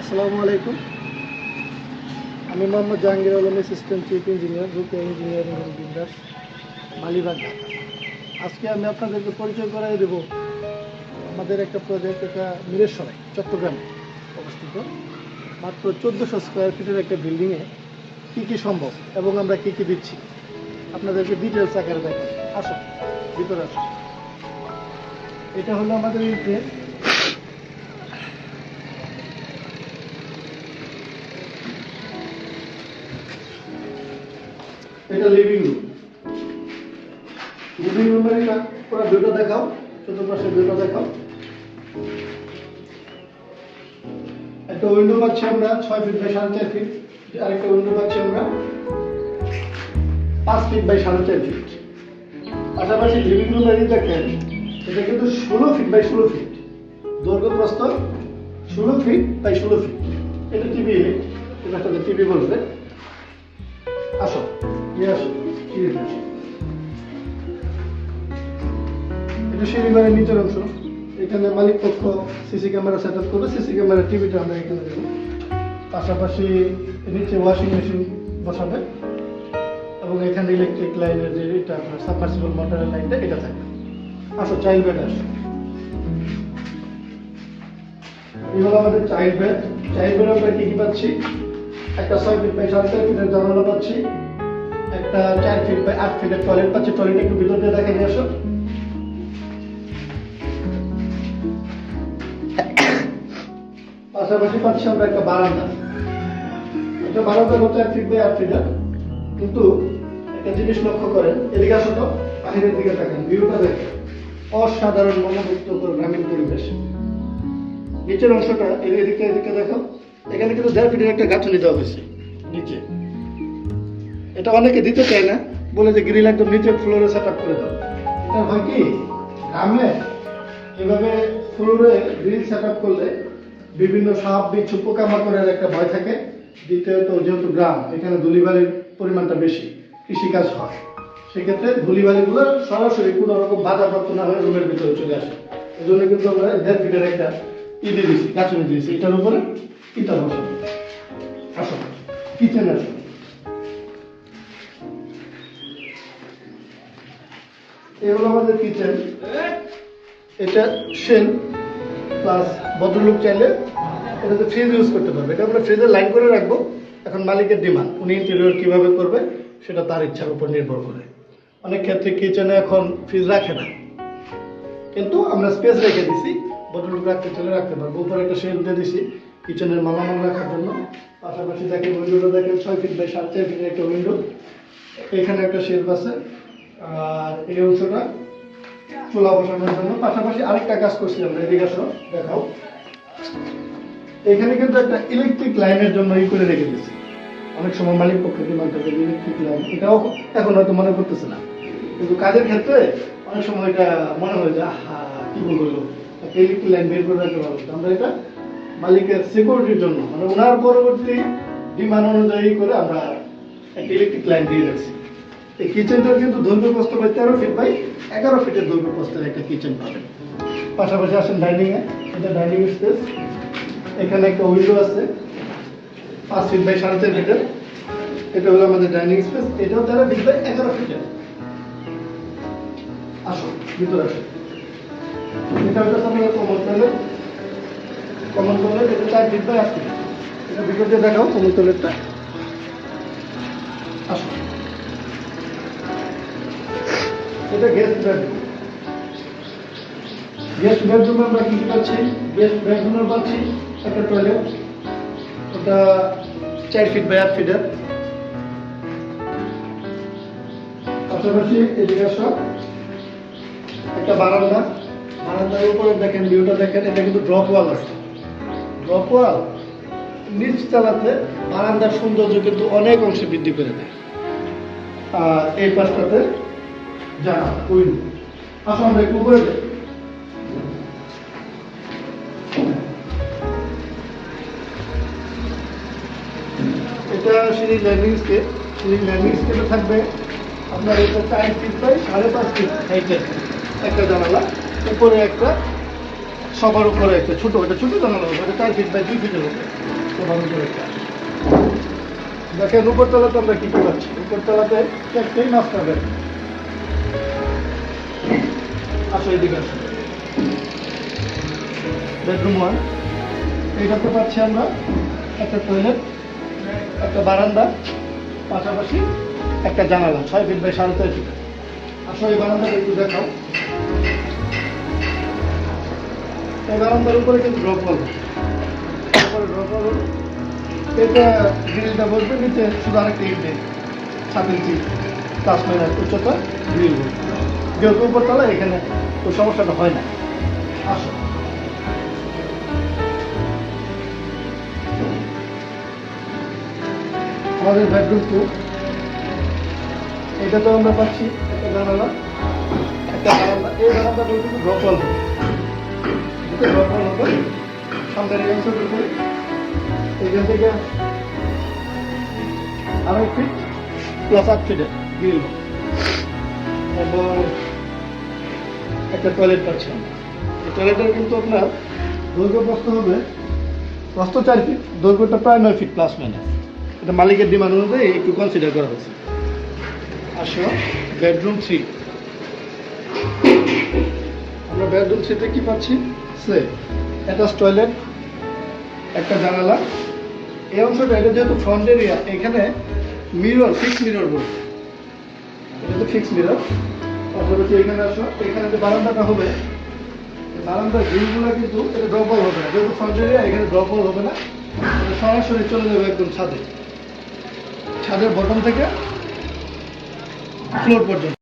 আসসালামু আলাইকুম। আমি Mohammad Jahangir Alam assistant chief engineer রূপে ইঞ্জিনিয়ারিং বিল্ডার্স মালিবাগ আজকে আমি আপনাদেরকে পরিচয় করাই দেব আমাদের একটা প্রজেক্ট এটা মিরেশ্বরাই চট্টগ্রামে অবস্থিত। মাত্র চোদ্দোশো স্কোয়ার ফিটের একটা বিল্ডিংয়ে কী কী সম্ভব এবং আমরা কী কী দিচ্ছি? আপনাদেরকে ডিটেলস আকারে দেখাই। আসুন, ভিতরে আসুন। এটা হলো আমাদের এই এটা লিভিং রুম লিভিং রুমের এটা ভিউটা দেখাও, চতুর্পাশে ভিউটা দেখাও। একটা উইন্ডো পাচ্ছি আমরা, ছয় ফিট বাই সাড়ে চার ফিট আরেকটা উইন্ডো পাচ্ছি আমরা, পাঁচ ফিট বাই সাড়ে চার ফিট পাশাপাশি লিভিং রুম এরিয়া দেখেন, এটা কিন্তু ষোলো ফিট বাই ষোলো ফিট দৈর্ঘ্য প্রস্থ ষোলো ফিট বাই ষোলো ফিট এটা টিভি এটা টিভি বলবে। আসো। আসো সিঁড়িতে আসো এটা নিচের অংশ। এখানে মালিক পক্ষ সিসি ক্যামেরা সেট আপ করবে। সিসি ক্যামেরা টিভিটা আমরা এখানে দেবো পাশাপাশি নিচে ওয়াশিং মেশিন বসাবে। এবং এখানে ইলেকট্রিক লাইনের যে এটা আপনার সাবমার্সিবল মোটরের লাইনটা এটা থাকবে। আসো চাইল্ড বেড আসো এই হলো আমাদের চাইল্ড বেড চাইল্ড বেড আমরা কি কি পাচ্ছি? একটা ছয় ফিট বাই চার ফিটের জানালা পাচ্ছি। একটা চার ফিট বাই আট ফিটের টয়লেট পাচ্ছে টয়লেট একটু ভিতর দিয়ে দেখা নিয়ে আসো। পাশাপাশি পাচ্ছি আমরা একটা বারান্দা। একটা বারান্দা হচ্ছে এক ফিট বাই আট ফিটার কিন্তু একটা জিনিস লক্ষ্য করেন, এদিকে আসো তো, বাহিরের দিকে থাকেন ভিউটা দেখেন। অসাধারণ মনোমুগ্ধকর গ্রামীণ পরিবেশ। নিচের অংশটা এদিকে এদিকে দেখো। এখানে কিন্তু দেড় ফিটের একটা গাঁথনি দেওয়া হয়েছে, নিচে। এটা অনেকে দিতে চায় না। বলে যে গ্রিল একদম নিচে ফ্লোরে সেট আপ করে দাও। এটা হয় কি? গ্রামে এভাবে ফ্লোরে গ্রিল সেট আপ করলে বিভিন্ন সাপ, বিচ্ছু, পোকামাকড়ের একটা ভয় থাকে। দ্বিতীয়ত, যেহেতু গ্রাম, এখানে ধুলিবালির পরিমাণটা বেশি, কৃষিকাজ হয়। সেক্ষেত্রে ধুলিবালিগুলো সরাসরি কোনো রকম বাধা বাধাপ্রাপ্ত না হয়ে রুমের ভিতরে চলে আসে। এই জন্য কিন্তু আমরা দেড় ফিটের একটা ই দিয়ে দিয়েছি গাছনি দিয়েছি। এটার উপরে বসাবো। আসো কিচেন আসো এই হলো আমাদের কিচেন। এটা শেল প্লাস ভদ্রলোক চাইলে এটাতে ফ্রিজ ইউজ করতে পারবে। এটা আমরা ফ্রিজে লাইন করে রাখব। এখন মালিকের ডিমান্ড উনি ইন্টেরিয়র কীভাবে করবে সেটা তার ইচ্ছার উপর নির্ভর করে। অনেক ক্ষেত্রে কিচেনে এখন ফ্রিজ রাখে না। কিন্তু আমরা স্পেস রেখে দিছি, ভদ্রলোক রাখতে চলে রাখতে পারব। উপরে একটা শেল দিয়ে দিছি কিচেনের মালামাল রাখার জন্য। পাশাপাশি দেখেন উইন্ডোটা দেখেন ছয় ফিট বাই সাড়ে চার ফিটের একটা উইন্ডো এখানে একটা শেলফ আছে। আর এই অংশটা চুলা বসানোর জন্য। পাশাপাশি আরেকটা কাজ করছি আমরা এদিকে আসো দেখাও। এখানে কিন্তু একটা ইলেকট্রিক লাইনের জন্য ই করে রেখে দিয়েছি। অনেক সময় মালিক পক্ষে ডিমান্ড থাকে ইলেকট্রিক লাইন এটাও এখন হয়তো মনে করতেছে না। কিন্তু কাজের ক্ষেত্রে অনেক সময় এটা মনে হয় যে, আহা, কি বলব একটা ইলেকট্রিক লাইন বের করে রাখতে পারব আমরা এটা মালিকের সিকিউরিটির জন্য মানে ওনার পরবর্তী ডিমান্ড অনুযায়ী করে আমরা একটা ইলেকট্রিক লাইন দিয়ে রাখছি। এই কিচেনটার কিন্তু দৈর্ঘ্য প্রস্থ বাই তেরো ফিট বাই এগারো ফিটের দৈর্ঘ্য প্রস্থের একটা কিচেন পাবেন। পাশাপাশি আসেন ডাইনিং এ, এটা ডাইনিং স্পেস এখানে একটা উইন্ডো আছে, পাঁচ ফিট বাই সাড়ে চার ফিটের এটা হলো আমাদের ডাইনিং স্পেস এটাও তেরো ফিট বাই এগারো ফিটের আসো ভিতরে আসো এটা হচ্ছে আমাদের কমন টয়লেট কমন টয়লেট এটা চার ফিট বাই আট ফিট এটা ভিতর দিয়ে দেখাও কমন টয়লেটটা আসো এটা গেস্ট বেডরুম গেস্ট বেডরুমে আমরা কি পাচ্ছি? গেস্ট বেডরুমে পাচ্ছি একটা টয়লেট ওটা চার ফিট বাই আট ফিটের পাশাপাশি এদিকে আসো। একটা বারান্দা। বারান্দার উপরে দেখেন ভিউটা দেখেন, এটা কিন্তু ড্রপ ওয়াল আছে। ড্রপ ওয়াল নিচ চালাতে বারান্দার সৌন্দর্য কিন্তু অনেক অংশে বৃদ্ধি করে দেয়। আর এই পাশটাতে জানা উইন্ডো আসো আমরা একটু উপরে যাই। এটা সিঁড়ি ল্যান্ডিং স্কেপ ল্যান্ডিং স্কেপে থাকবে আপনার এটা চার ফিট বাই সাড়ে পাঁচ ফিট হাইটের একটা জানালা উপরে একটা সবার উপরে একটা ছোট এটা ছোট জানালা হবে এটা চার ফিট বাই দুই ফিটের সবার উপরে একটা। দেখেন উপরতলাতে আমরা কি কি পাচ্ছি? উপরতলাতে একটাই মাস্টার বেড আসো এদিকে বেডরুম ওয়ান এইটাতে পাচ্ছি আমরা একটা টয়লেট একটা বারান্দা, পাশাপাশি একটা জানালা, ছয় ফিট বাই সাড়ে ছয় ফিট আসো, এই বারান্দাটা একটু দেখাও। এই বারান্দার উপরে কিন্তু ড্রপ উপরে ড্রপ ওয়াল এটা গ্রিলটা বলতে নিচে শুধু আরেকটা ইট সাত ইঞ্চি প্লাস মাইনাস উচ্চতা, গ্রিল যেহেতু উপরতলা এখানে ওই সমস্যাটা হয় না। আসো। আমাদের বেডরুম টু এটা তো আমরা পাচ্ছি, একটা জানালা। একটা বারান্দা এই বারান্দা বলতে ড্রপ হবে। ড্রপ হবে। সামনের অংশের উপরে। এখান থেকে আড়াই ফিট প্লাস আট ফিটের গ্রিল এবং একটা টয়লেট পাচ্ছি। এই টয়লেটের কিন্তু আপনার দৈর্ঘ্য প্রস্থ হবে, প্রস্থ চার ফিট দৈর্ঘ্যটা প্রায় নয় ফিট প্লাস মাইনাস এটা মালিকের ডিমান্ড অনুযায়ী একটু কনসিডার করা হয়েছে। আসো বেডরুম থ্রি আমরা বেডরুম থ্রিতে কি পাচ্ছি? সে অ্যাটাচ টয়লেট একটা জানালা। এই অংশটা এটা যেহেতু ফ্রন্ট এরিয়া এখানে মিরর ফিক্স মিরর বলব এটা তো ফিক্স মিরর এখানে আসো? এখানে যে বারান্দাটা হবে কিন্তু এটা হবে না। যেহেতু এখানে হবে না। সরাসরি চলে যাবে একদম ছাদে। ছাদের বটম থেকে ফ্লোর পর্যন্ত।